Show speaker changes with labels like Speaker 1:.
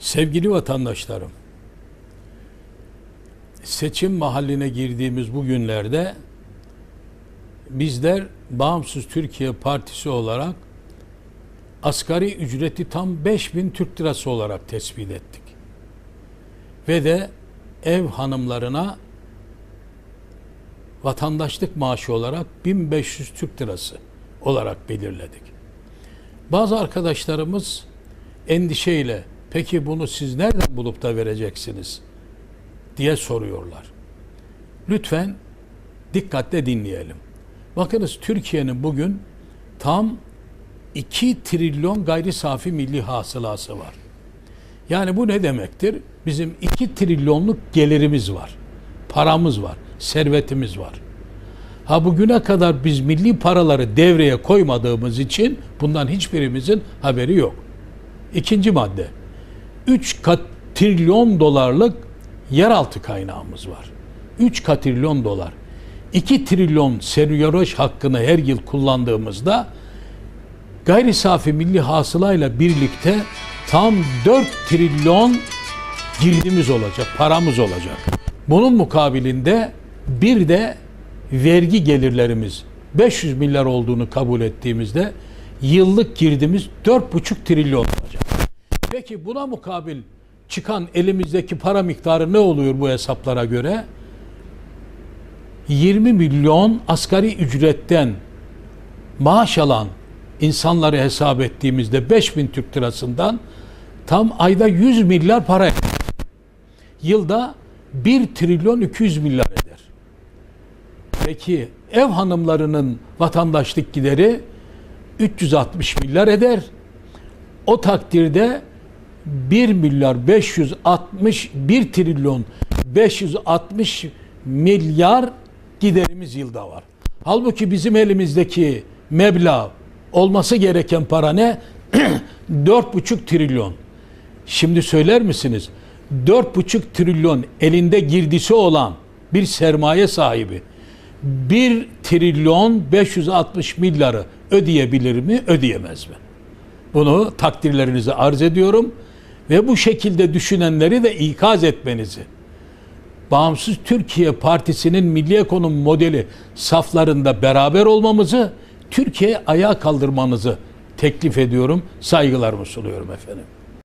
Speaker 1: Sevgili vatandaşlarım, seçim mahalline girdiğimiz bu günlerde bizler Bağımsız Türkiye Partisi olarak asgari ücreti tam 5000 Türk Lirası olarak tespit ettik. Ve de ev hanımlarına vatandaşlık maaşı olarak 1500 Türk Lirası olarak belirledik. Bazı arkadaşlarımız endişeyle peki bunu siz nereden bulup da vereceksiniz diye soruyorlar. Lütfen dikkatle dinleyelim. Bakınız Türkiye'nin bugün tam 2 trilyon gayri safi milli hasılası var. Yani bu ne demektir? Bizim 2 trilyonluk gelirimiz var. Paramız var, servetimiz var. Ha bugüne kadar biz milli paraları devreye koymadığımız için bundan hiçbirimizin haberi yok. İkinci madde. 3 kat trilyon dolarlık yeraltı kaynağımız var. 3 katrilyon dolar. 2 trilyon seryoloji hakkını her yıl kullandığımızda gayri safi milli hasılayla birlikte tam 4 trilyon girdimiz olacak, paramız olacak. Bunun mukabilinde bir de vergi gelirlerimiz 500 milyar olduğunu kabul ettiğimizde yıllık girdimiz 4,5 trilyon olacak. Peki buna mukabil çıkan elimizdeki para miktarı ne oluyor bu hesaplara göre? 20 milyon asgari ücretten maaş alan insanları hesap ettiğimizde 5000 Türk lirasından tam ayda 100 milyar para eder. Yılda 1 trilyon 200 milyar eder. Peki ev hanımlarının vatandaşlık gideri 360 milyar eder. O takdirde 1 milyar 560 1 trilyon 560 milyar giderimiz yılda var. Halbuki bizim elimizdeki meblağ olması gereken para ne? 4,5 trilyon. Şimdi söyler misiniz? 4,5 trilyon elinde girdisi olan bir sermaye sahibi 1 trilyon 560 milyarı ödeyebilir mi, ödeyemez mi? Bunu takdirlerinize arz ediyorum ve bu şekilde düşünenleri de ikaz etmenizi. Bağımsız Türkiye Partisi'nin milli ekonomi modeli saflarında beraber olmamızı, Türkiye ayağa kaldırmanızı teklif ediyorum, saygılarımı sunuyorum efendim.